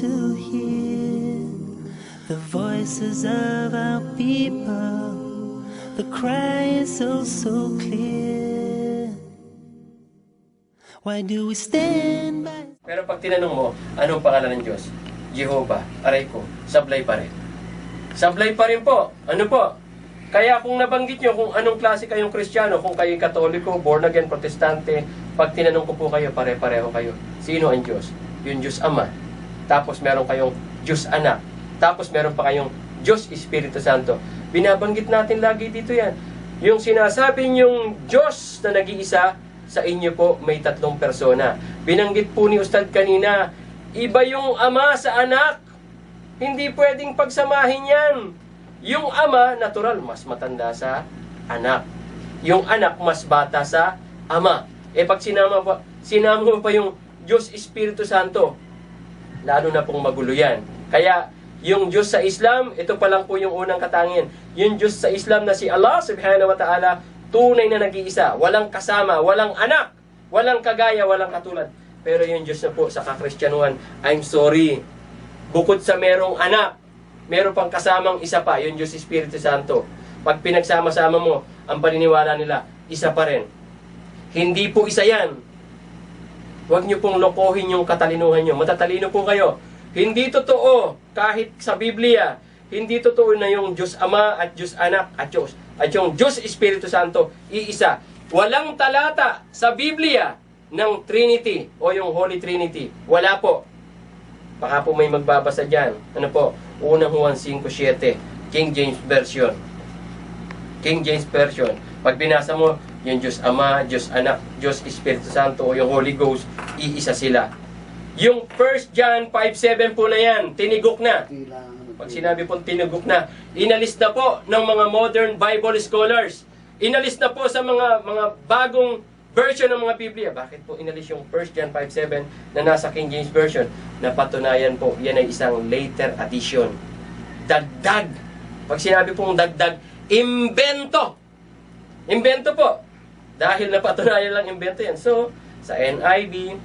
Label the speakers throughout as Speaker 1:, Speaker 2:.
Speaker 1: to hear the voices of our people. The cry is so, so clear. Why do we stand by?
Speaker 2: Pero pag tinanong mo, anong pangalan ng Diyos? Jehovah, aray ko, sablay pa rin. Sablay pa rin po. Ano po? Kaya kung nabanggit nyo kung anong klase kayong Kristiyano, kung kayo'y Katoliko, born again, Protestante, pag tinanong ko po kayo, pare-pareho kayo. Sino ang Diyos? Yung Diyos Ama. Tapos meron kayong Diyos Anak. Tapos meron pa kayong Diyos Espiritu Santo. Binabanggit natin lagi dito yan. Yung sinasabi niyong Diyos na nag-iisa, sa inyo po may tatlong persona. Binanggit po ni Ustad kanina, iba yung ama sa anak. Hindi pwedeng pagsamahin yan. Yung ama, natural, mas matanda sa anak. Yung anak, mas bata sa ama. Eh pag sinama, pa, sinama mo pa yung Diyos Espiritu Santo, lalo na pong magulo yan. Kaya, yung Diyos sa Islam, ito pa lang po yung unang katangian. Yung Diyos sa Islam na si Allah subhanahu wa ta'ala, tunay na nag-iisa, walang kasama, walang anak, walang kagaya, walang katulad. Pero yung Diyos na po sa kakristyanuhan, I'm sorry. Bukod sa merong anak, meron pang kasamang isa pa, yung Diyos Espiritu Santo. Pag pinagsama-sama mo, ang paniniwala nila, isa pa rin. Hindi po isa yan. Huwag niyo pong lokohin yung katalinuhan niyo. Matatalino po kayo. Hindi totoo kahit sa Biblia. Hindi totoo na yung Diyos Ama at Diyos Anak at Diyos. At yung Diyos Espiritu Santo, iisa. Walang talata sa Biblia ng Trinity o yung Holy Trinity. Wala po. Baka po may magbabasa dyan. Ano po? Unang Juan 5.7 King James Version. King James Version. Pag binasa mo, yung Diyos Ama, Diyos Anak, Diyos Espiritu Santo o yung Holy Ghost, iisa sila. Yung 1 John 5.7 po na yan, tinigok na. Pag sinabi pong tinugok na, inalis na po ng mga modern Bible scholars. Inalis na po sa mga mga bagong version ng mga Biblia. Bakit po inalis yung 1 John 5.7 na nasa King James Version? Napatunayan po, yan ay isang later addition. Dagdag. Pag sinabi pong dagdag, imbento. Imbento po. Dahil napatunayan lang imbento yan. So, sa NIV,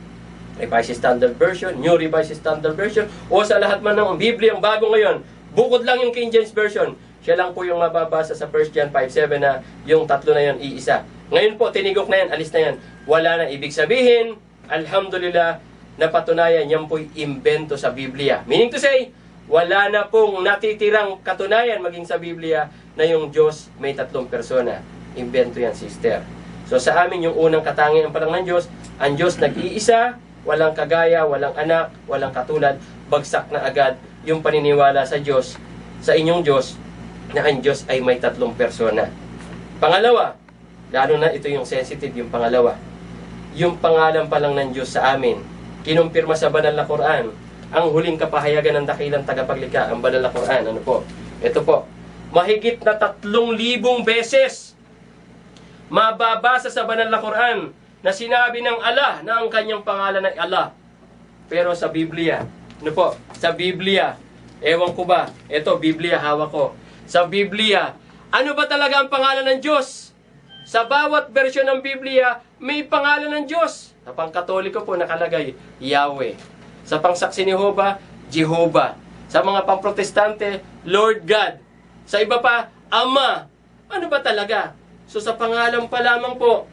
Speaker 2: Revised Standard Version, New Revised Standard Version, o sa lahat man ng Biblia ang bago ngayon, bukod lang yung King James Version, siya lang po yung mababasa sa 1 John 5.7 na yung tatlo na yun iisa. Ngayon po, tinigok na yan, alis na yan. Wala na ibig sabihin, Alhamdulillah, napatunayan yan po'y imbento sa Biblia. Meaning to say, wala na pong natitirang katunayan maging sa Biblia na yung Diyos may tatlong persona. Imbento yan, sister. So sa amin, yung unang katangian pa lang ng Diyos, ang Diyos nag-iisa, walang kagaya, walang anak, walang katulad, bagsak na agad yung paniniwala sa Diyos, sa inyong Diyos, na ang Diyos ay may tatlong persona. Pangalawa, lalo na ito yung sensitive, yung pangalawa, yung pangalan pa lang ng Diyos sa amin, kinumpirma sa banal na Quran, ang huling kapahayagan ng dakilang tagapaglikha, ang banal na Quran, ano po? Ito po, mahigit na tatlong libong beses mababasa sa banal na Quran na sinabi ng Allah na ang kanyang pangalan ay Allah. Pero sa Biblia, ano po? Sa Biblia, ewan ko ba, ito, Biblia, hawak ko. Sa Biblia, ano ba talaga ang pangalan ng Diyos? Sa bawat bersyon ng Biblia, may pangalan ng Diyos. Sa pangkatoliko po nakalagay, Yahweh. Sa pangsaksi ni Jehovah, Jehovah. Sa mga pangprotestante, Lord God. Sa iba pa, Ama. Ano ba talaga? So sa pangalan pa lamang po,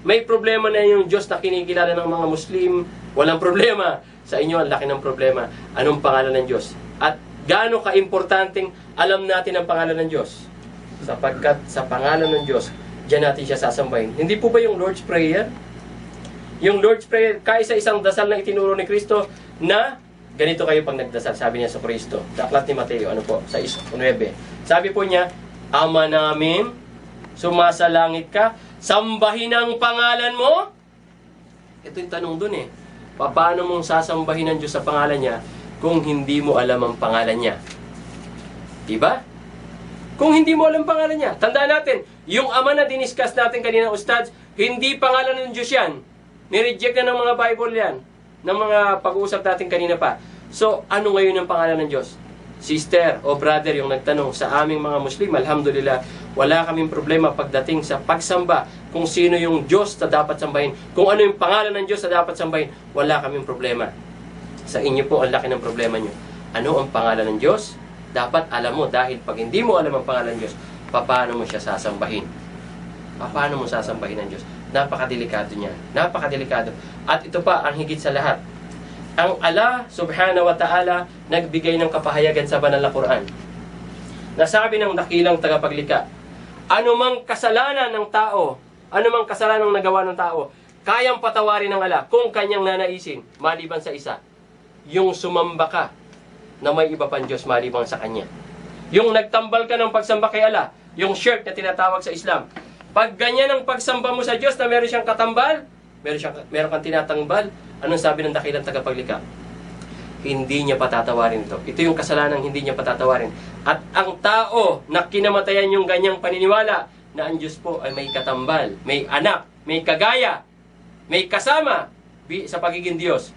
Speaker 2: may problema na yung Diyos na kinikilala ng mga Muslim. Walang problema. Sa inyo, ang laki ng problema. Anong pangalan ng Diyos? At gaano ka-importanting alam natin ang pangalan ng Diyos? Sapagkat sa pangalan ng Diyos, diyan natin siya sasambahin. Hindi po ba yung Lord's Prayer? Yung Lord's Prayer, kaisa isang dasal na itinuro ni Kristo na ganito kayo pag nagdasal, sabi niya sa Kristo. Sa aklat ni Mateo, ano po, sa 9. Sabi po niya, Ama namin, sumasalangit ka, Sambahin ang pangalan mo? Ito yung tanong dun eh. Paano mong sasambahin ang Diyos sa pangalan niya kung hindi mo alam ang pangalan niya? Diba? Kung hindi mo alam pangalan niya. Tandaan natin, yung ama na diniscuss natin kanina, Ustads, hindi pangalan ng Diyos yan. Nireject na ng mga Bible yan. Ng mga pag-uusap natin kanina pa. So, ano ngayon ang pangalan ng Diyos? Sister o brother yung nagtanong sa aming mga Muslim, Alhamdulillah, wala kaming problema pagdating sa pagsamba kung sino yung Diyos na dapat sambahin. Kung ano yung pangalan ng Diyos na dapat sambahin, wala kaming problema. Sa inyo po, ang laki ng problema nyo. Ano ang pangalan ng Diyos? Dapat alam mo dahil pag hindi mo alam ang pangalan ng Diyos, paano mo siya sasambahin? Paano mo sasambahin ang Diyos? Napakadelikado niya. Napakadelikado. At ito pa, ang higit sa lahat. Ang Allah subhanahu wa ta'ala nagbigay ng kapahayagan sa banal na Quran. Nasabi ng dakilang tagapaglikha, anumang kasalanan ng tao, anumang kasalanan ng nagawa ng tao, kayang patawarin ng Allah kung kanyang nanaisin, maliban sa isa. Yung sumamba ka na may iba pang Diyos maliban sa Kanya. Yung nagtambal ka ng pagsamba kay Allah, yung shirt na tinatawag sa Islam. Pag ganyan ang pagsamba mo sa Diyos na meron siyang katambal, meron, siyang, meron kang tinatangbal, anong sabi ng dakilang tagapaglikha? Hindi niya patatawarin ito. Ito yung kasalanan hindi niya patatawarin. At ang tao na kinamatayan yung ganyang paniniwala na ang Diyos po ay may katambal, may anak, may kagaya, may kasama sa pagiging Diyos,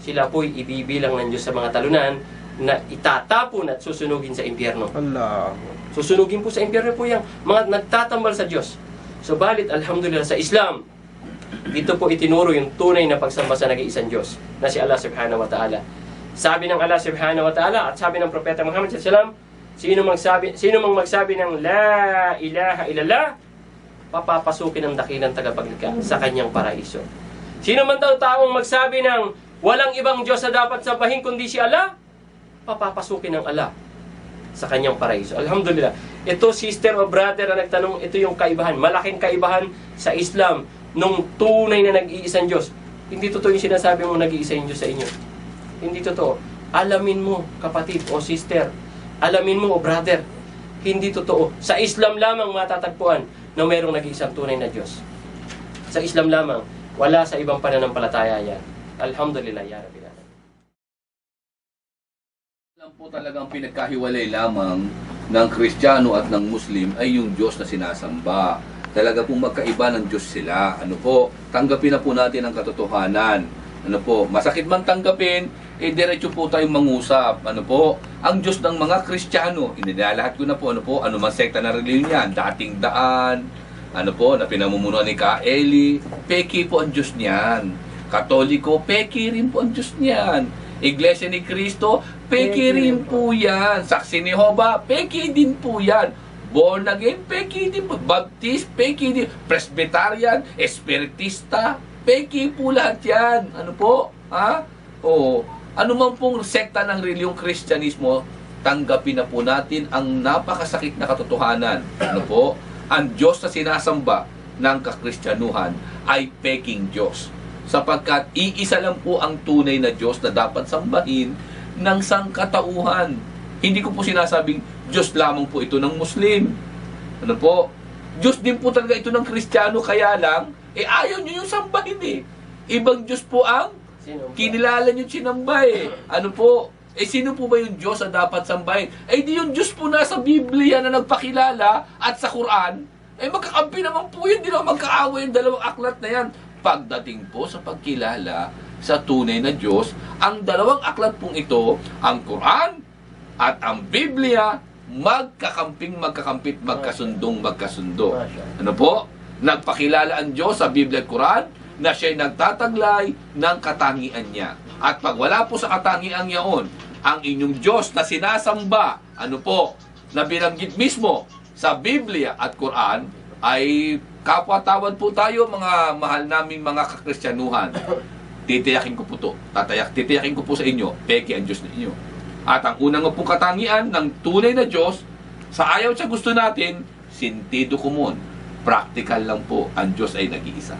Speaker 2: sila po'y ibibilang ng Diyos sa mga talunan na itatapon at susunugin sa impyerno.
Speaker 3: Allah.
Speaker 2: Susunugin po sa impyerno po yung mga nagtatambal sa Diyos. Subalit, alhamdulillah, sa Islam, dito po itinuro yung tunay na pagsamba sa nag-iisang Diyos, na si Allah subhanahu wa ta'ala. Sabi ng Allah subhanahu wa ta'ala at sabi ng Propeta Muhammad sallallahu sino magsabi sino mang magsabi ng la ilaha illallah papapasukin ng dakilang tagapaglikha sa kanyang paraiso. Sino man daw taong magsabi ng walang ibang Diyos na dapat sambahin kundi si Allah, papapasukin ng Allah sa kanyang paraiso. Alhamdulillah. Ito, sister o brother na nagtanong, ito yung kaibahan. Malaking kaibahan sa Islam nung tunay na nag-iisang Diyos. Hindi totoo yung sinasabi mo nag-iisa yung Diyos sa inyo. Hindi totoo. Alamin mo, kapatid o sister. Alamin mo, o brother. Hindi totoo. Sa Islam lamang matatagpuan na mayroong nag-iisang tunay na Diyos. Sa Islam lamang. Wala sa ibang pananampalataya yan. Alhamdulillah, ya Rabbi.
Speaker 4: Lang po talagang pinagkahiwalay lamang ng Kristiyano at ng Muslim ay yung Diyos na sinasamba. Talaga pong magkaiba ng Diyos sila. Ano po, tanggapin na po natin ang katotohanan. Ano po, masakit man tanggapin, eh diretso po tayong mangusap. Ano po, ang Diyos ng mga Kristiyano, inilalahat ko na po, ano po, ano man sekta na reliyon yan, dating daan, ano po, na pinamumunuan ni Ka Eli, peki po ang Diyos niyan. Katoliko, peki rin po ang Diyos niyan. Iglesia ni Cristo, peki rin po yan. Saksi ni Hoba, peki din po yan. Born again, peki din po. Baptist, peki din. Presbyterian, Espiritista, peki po lahat yan. Ano po? Ha? Oo. Ano man pong sekta ng reliyong Kristyanismo, tanggapin na po natin ang napakasakit na katotohanan. Ano po? Ang Diyos na sinasamba ng kakristyanuhan ay peking Diyos sapagkat iisa lang po ang tunay na Diyos na dapat sambahin ng sangkatauhan. Hindi ko po sinasabing Diyos lamang po ito ng Muslim. Ano po? Diyos din po talaga ito ng Kristiyano, kaya lang, eh ayaw nyo yung sambahin eh. Ibang Diyos po ang kinilala nyo sinamba eh. Ano po? Eh sino po ba yung Diyos na dapat sambahin? Eh di yung Diyos po nasa Biblia na nagpakilala at sa Quran, eh magkakampi naman po yun, di naman magkaaway yung dalawang aklat na yan pagdating po sa pagkilala sa tunay na Diyos, ang dalawang aklat pong ito, ang Quran at ang Biblia, magkakamping magkakampit, magkasundong magkasundo.
Speaker 2: Masya.
Speaker 4: Ano po? Nagpakilala ang Diyos sa Biblia at Quran na siya'y nagtataglay ng katangian niya. At pag wala po sa katangian yaon, ang inyong Diyos na sinasamba, ano po, na binanggit mismo sa Biblia at Quran, ay kapwa-tawad po tayo mga mahal naming mga kakristyanuhan. Titiyakin ko po to. Tatayak, titiyakin ko po sa inyo, peke ang Diyos ninyo. At ang unang po katangian ng tunay na Diyos, sa ayaw sa gusto natin, sintido kumon. Practical lang po, ang Diyos ay nag-iisa.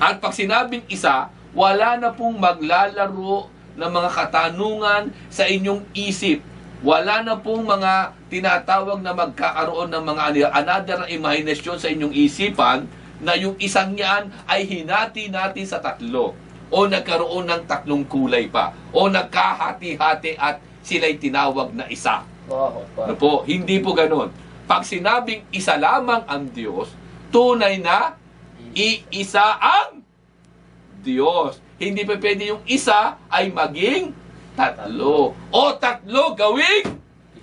Speaker 4: At pag sinabing isa, wala na pong maglalaro ng mga katanungan sa inyong isip. Wala na pong mga tinatawag na magkakaroon ng mga ano, another na imahinasyon sa inyong isipan na yung isang yan ay hinati natin sa tatlo o nagkaroon ng tatlong kulay pa o nagkahati-hati at sila'y tinawag na isa.
Speaker 2: Wow,
Speaker 4: Ano po? Hindi po ganun. Pag sinabing isa lamang ang Diyos, tunay na iisa ang Diyos. Hindi pa pwede yung isa ay maging tatlo. O tatlo gawing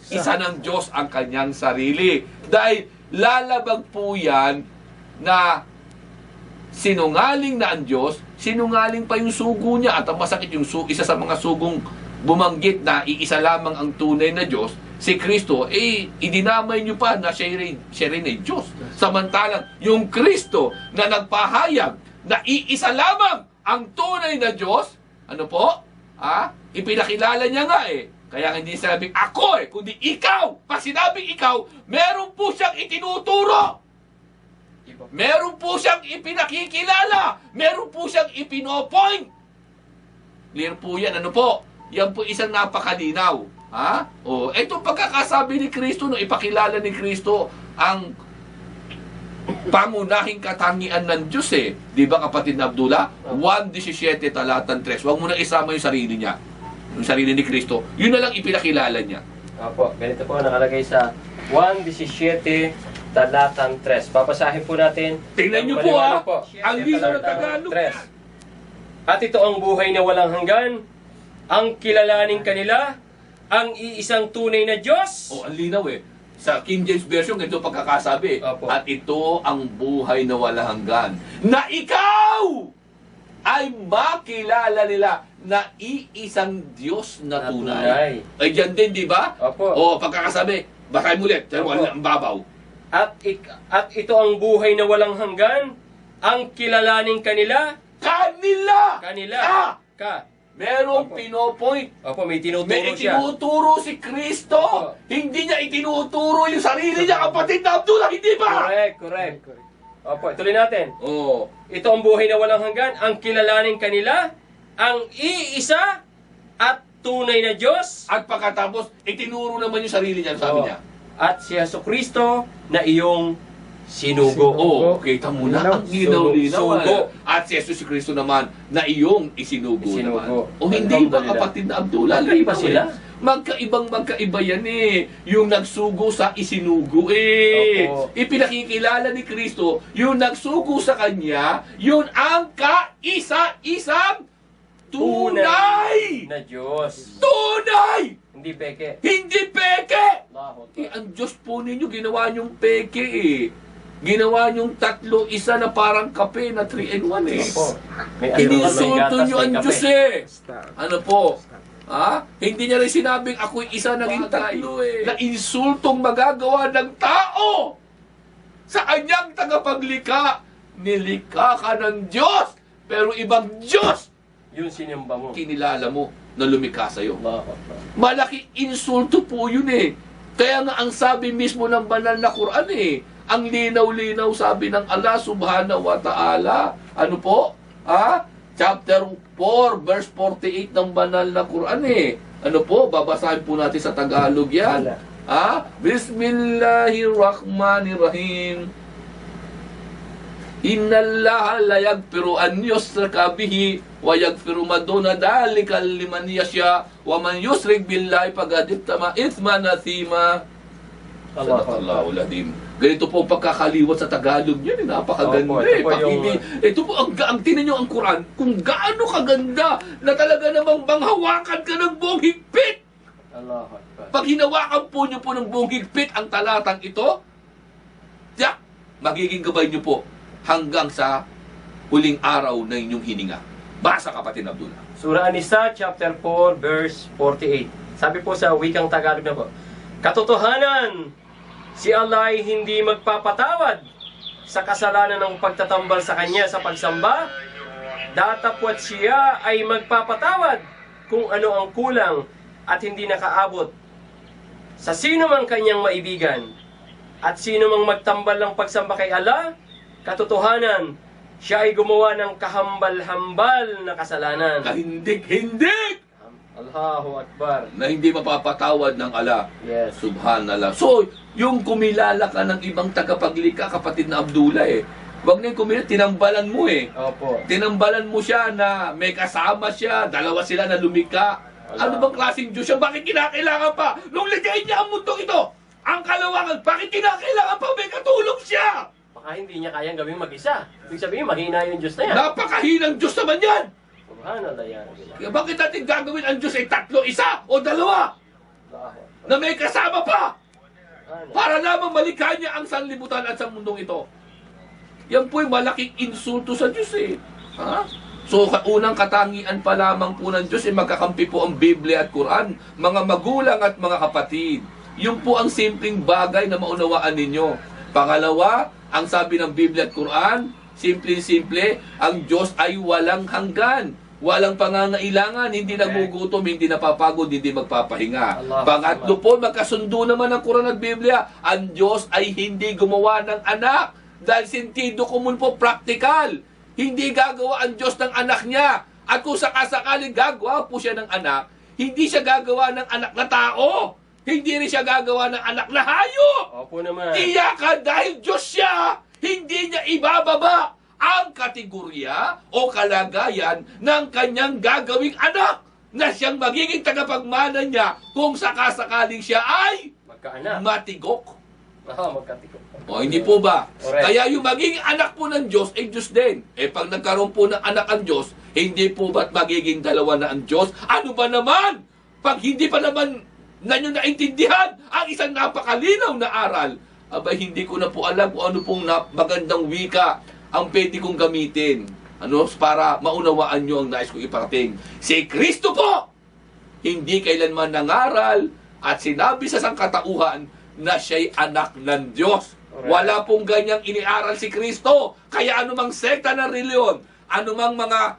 Speaker 4: isa ng Diyos ang kanyang sarili. Dahil lalabag po yan na sinungaling na ang Diyos, sinungaling pa yung sugo niya at ang masakit yung su- isa sa mga sugong bumanggit na iisa lamang ang tunay na Diyos, si Kristo, eh, idinamay niyo pa na siya rin, siya rin ay Diyos. Samantalang, yung Kristo na nagpahayag na iisa lamang ang tunay na Diyos, ano po? Ha? Ipinakilala niya nga eh. Kaya hindi sinabing ako eh, kundi ikaw. Pag sinabing ikaw, meron po siyang itinuturo. Meron po siyang ipinakikilala. Meron po siyang ipinopoint. Clear po yan. Ano po? Yan po isang napakalinaw. Ha? O, ito pagkakasabi ni Kristo, no, ipakilala ni Kristo ang pangunahing katangian ng Diyos eh. Di ba kapatid na Abdullah? 1.17 talatan 3. Huwag mo na isama yung sarili niya. Yung sarili ni Kristo. Yun na lang ipinakilala niya.
Speaker 2: Opo, ganito po nakalagay sa 1.17 talatang 3. Papasahin po natin.
Speaker 4: Tingnan niyo po ah. Ang linaw ng Tagalog.
Speaker 2: 3. At ito ang buhay na walang hanggan, ang kilalaning kanila, ang iisang tunay na Diyos.
Speaker 4: Oh, ang linaw eh. Sa King James Version, ganito pagkakasabi.
Speaker 2: Opo.
Speaker 4: At ito ang buhay na wala hanggan. Na ikaw ay makilala nila na iisang Diyos na
Speaker 2: Na
Speaker 4: tunay. Ay, dyan din, di ba?
Speaker 2: Opo.
Speaker 4: O, pagkakasabi. Basahin mo ulit. Pero ang babaw.
Speaker 2: At, ik- at ito ang buhay na walang hanggan, ang kilalaning kanila,
Speaker 4: Kanila!
Speaker 2: kanila,
Speaker 4: Ka!
Speaker 2: ka.
Speaker 4: Merong
Speaker 2: Opo.
Speaker 4: pinopoint.
Speaker 2: Opo, may tinuturo
Speaker 4: May
Speaker 2: siya.
Speaker 4: itinuturo si Kristo.
Speaker 2: Opo.
Speaker 4: Hindi niya itinuturo yung sarili niya, kapatid na Abdullah, hindi ba?
Speaker 2: Correct, correct. Opo, tuloy natin.
Speaker 4: Oh.
Speaker 2: Ito ang buhay na walang hanggan, ang kilalaning kanila, ang iisa at tunay na Diyos,
Speaker 4: At pagkatapos, itinuro naman yung sarili niya, sabi
Speaker 2: Oo.
Speaker 4: niya.
Speaker 2: At si Yeso Kristo na iyong sinugo.
Speaker 4: Oo, oh, kita mo na ang ginaw-linaw.
Speaker 2: Sugo.
Speaker 4: At si Jesus Kristo naman na iyong isinugo,
Speaker 2: Isinugo.
Speaker 4: naman. O hindi ba kapatid na Abdullah?
Speaker 2: Magkaiba sila?
Speaker 4: eh. Magkaibang magkaiba yan eh. Yung nagsugo sa isinugo eh.
Speaker 2: Opo.
Speaker 4: Ipinakikilala ni Kristo, yung nagsugo sa Kanya, yun ang kaisa-isang tunay!
Speaker 2: na Diyos.
Speaker 4: Tunay!
Speaker 2: Hindi peke.
Speaker 4: Hindi
Speaker 2: Allahu
Speaker 4: Eh, ang Diyos po ninyo, ginawa niyong peke eh. Ginawa niyong tatlo, isa na parang kape na 3 and 1 eh.
Speaker 2: Opo. May ano,
Speaker 4: Inisulto niyo ang. Diyos eh. Ano po? Ha? Hindi niya rin sinabing ako'y isa naging tatlo eh. Na insultong magagawa ng tao sa kanyang tagapaglikha. Nilikha ka ng Diyos, pero ibang Diyos
Speaker 2: Yun sinimba mo.
Speaker 4: kinilala mo na lumikha sa'yo. Malaki insulto po yun eh. Kaya nga ang sabi mismo ng banal na Quran eh, ang linaw-linaw sabi ng Allah subhanahu wa ta'ala, ano po? Ha? Chapter 4, verse 48 ng banal na Quran eh. Ano po? Babasahin po natin sa Tagalog yan. Ha? Bismillahirrahmanirrahim. Inna Allah la yagfiru an yusraka bihi wa yagfiru ma duna dhalika liman yasha wa man yusrik billahi faqad ittama ithman athima.
Speaker 2: Allahu
Speaker 4: Sadaqallahu adim. Ganito po ang pagkakaliwat sa Tagalog niyan, eh, napakaganda
Speaker 2: ito
Speaker 4: eh.
Speaker 2: yung-
Speaker 4: hindi- ito po, ang, ang tinan nyo ang Quran, kung gaano kaganda na talaga namang banghawakan ka ng buong higpit.
Speaker 2: Akbar.
Speaker 4: Pag hinawakan po nyo po ng buong higpit ang talatang ito, tiyak, magiging gabay nyo po hanggang sa huling araw na inyong hininga. Basa kapatid Abdullah.
Speaker 2: Surah An-Nisa, chapter 4, verse 48. Sabi po sa wikang Tagalog na po, Katotohanan, si Allah ay hindi magpapatawad sa kasalanan ng pagtatambal sa Kanya sa pagsamba. Datapwat siya ay magpapatawad kung ano ang kulang at hindi nakaabot sa sino mang kanyang maibigan. At sino mang magtambal ng pagsamba kay Allah, katotohanan, siya ay gumawa ng kahambal-hambal na kasalanan.
Speaker 4: Kahindik-hindik!
Speaker 2: Allahu Akbar.
Speaker 4: na hindi mapapatawad ng ala.
Speaker 2: Yes.
Speaker 4: Subhanallah. So, yung kumilala ka ng ibang tagapaglika, kapatid na Abdullah eh. Wag na yung kumilala, tinambalan mo eh.
Speaker 2: Opo.
Speaker 4: Tinambalan mo siya na may kasama siya, dalawa sila na lumika.
Speaker 2: Wala.
Speaker 4: Ano bang klaseng Diyos siya? Bakit kinakailangan pa? Nung ligayin niya ang mundong ito, ang kalawangan, bakit kinakailangan pa may katulong siya?
Speaker 2: Baka hindi niya kayang gawing mag-isa. Ibig sabihin, mahina yung Diyos na yan.
Speaker 4: Napakahinang Diyos naman yan!
Speaker 2: Subhanallah yan.
Speaker 4: Kaya bakit natin gagawin ang Diyos ay tatlo, isa o dalawa na may kasama pa? Para lamang malikha niya ang sanlibutan at sa mundong ito. Yan po'y malaking insulto sa Diyos eh. Ha? So, unang katangian pa lamang po ng Diyos ay magkakampi po ang Biblia at Quran, mga magulang at mga kapatid. Yun po ang simpleng bagay na maunawaan ninyo. Pangalawa, ang sabi ng Biblia at Quran, simple-simple, ang Diyos ay walang hanggan. Walang pangangailangan, hindi nagugutom, hindi napapagod, hindi magpapahinga.
Speaker 2: Allah,
Speaker 4: Pangatlo po, magkasundo naman ang Quran at Biblia. Ang Diyos ay hindi gumawa ng anak. Dahil sentido komun po, praktikal. Hindi gagawa ang Diyos ng anak niya. At kung sakasakaling gagawa po siya ng anak, hindi siya gagawa ng anak na tao. Hindi rin siya gagawa ng anak na hayop.
Speaker 2: Opo naman.
Speaker 4: Iyakan dahil Diyos siya, hindi niya ibababa ang kategorya o kalagayan ng kanyang gagawing anak na siyang magiging tagapagmana niya kung sakasakaling siya ay
Speaker 2: Magkaanak.
Speaker 4: matigok.
Speaker 2: Ah, magkatikot.
Speaker 4: O hindi po ba?
Speaker 2: Correct.
Speaker 4: Kaya yung magiging anak po ng Diyos ay Diyos din. Eh pag nagkaroon po ng anak ang Diyos, hindi po ba't magiging dalawa na ang Diyos? Ano ba naman? Pag hindi pa naman na nyo naintindihan ang isang napakalinaw na aral, abay hindi ko na po alam kung ano pong magandang wika ang pwede kong gamitin. Ano? Para maunawaan nyo ang nais kong iparating. Si Kristo po! Hindi kailanman nangaral at sinabi sa sangkatauhan na siya'y anak ng Diyos.
Speaker 2: Correct.
Speaker 4: Wala pong ganyang iniaral si Kristo. Kaya anumang sekta ng reliyon, anumang mga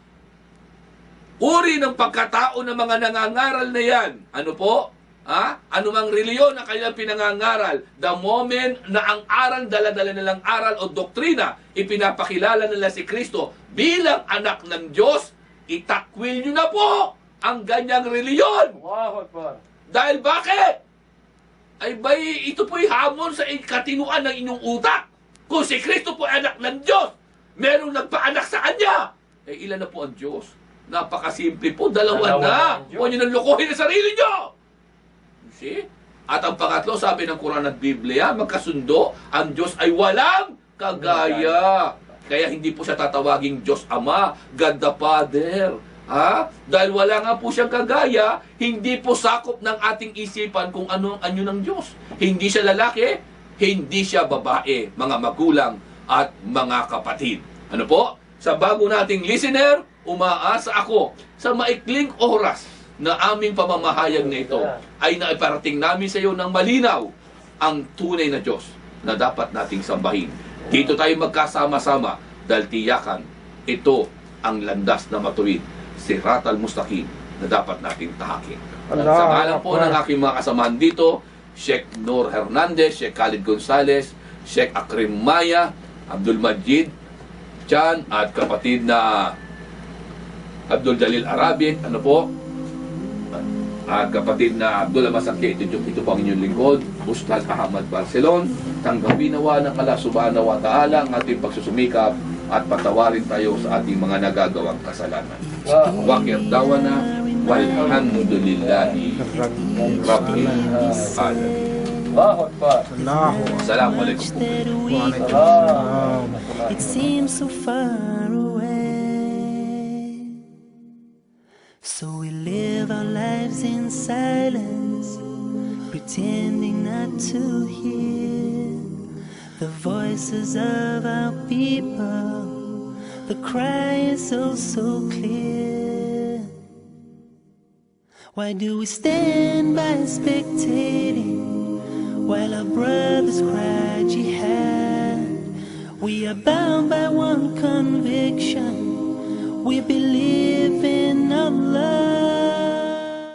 Speaker 4: uri ng pagkatao ng mga nangangaral na yan, ano po? Ha? Anumang reliyon na kanilang pinangangaral, the moment na ang aral, dala-dala nilang aral o doktrina, ipinapakilala nila si Kristo bilang anak ng Diyos, itakwil nyo na po ang ganyang reliyon.
Speaker 2: Allahu Akbar.
Speaker 4: Dahil bakit? Ay bay, ito po'y hamon sa katinuan ng inyong utak. Kung si Kristo po anak ng Diyos, merong nagpaanak sa Kanya. Eh ilan na po ang Diyos? Napakasimple po, dalawa,
Speaker 2: Dalawa
Speaker 4: na. Huwag nyo nang lukuhin ang sarili nyo. See? At ang pangatlo, sabi ng Quran at Biblia, magkasundo, ang Diyos ay walang kagaya. Kaya hindi po siya tatawaging Diyos Ama, God the Father. Ha? Dahil wala nga po siyang kagaya, hindi po sakop ng ating isipan kung ano ang anyo ng Diyos. Hindi siya lalaki, hindi siya babae, mga magulang at mga kapatid. Ano po? Sa bago nating listener, umaasa ako sa maikling oras na aming pamamahayag na ito ay naiparating namin sa iyo ng malinaw ang tunay na Diyos na dapat nating sambahin. Dito tayo magkasama-sama dahil tiyakan ito ang landas na matuwid, si Ratal Mustaqim na dapat nating tahakin. At sa ngalan po ng aking mga kasamahan dito, Sheikh Noor Hernandez, Sheikh Khalid Gonzalez, Sheikh Akrim Maya, Abdul Majid Chan, at kapatid na Abdul Jalil Arabi, ano po, at kapatid na Abdul Masakya, ito, ito, ito po ang inyong lingkod, Ustaz Ahmad Barcelon, tanggapin nawa ng Allah subhanahu wa ta'ala ang ating pagsusumikap at patawarin tayo sa ating mga nagagawang kasalanan. Wakir dawana, walhamdulillahi rabbil alamin.
Speaker 2: Allahu Akbar.
Speaker 1: Allahu
Speaker 4: Assalamualaikum po.
Speaker 1: that we
Speaker 2: Salam.
Speaker 1: It seems so far away. In silence, pretending not to hear the voices of our people. The cry is so, so clear. Why do we stand by spectating while our brothers cry jihad? We are bound by one conviction. We believe.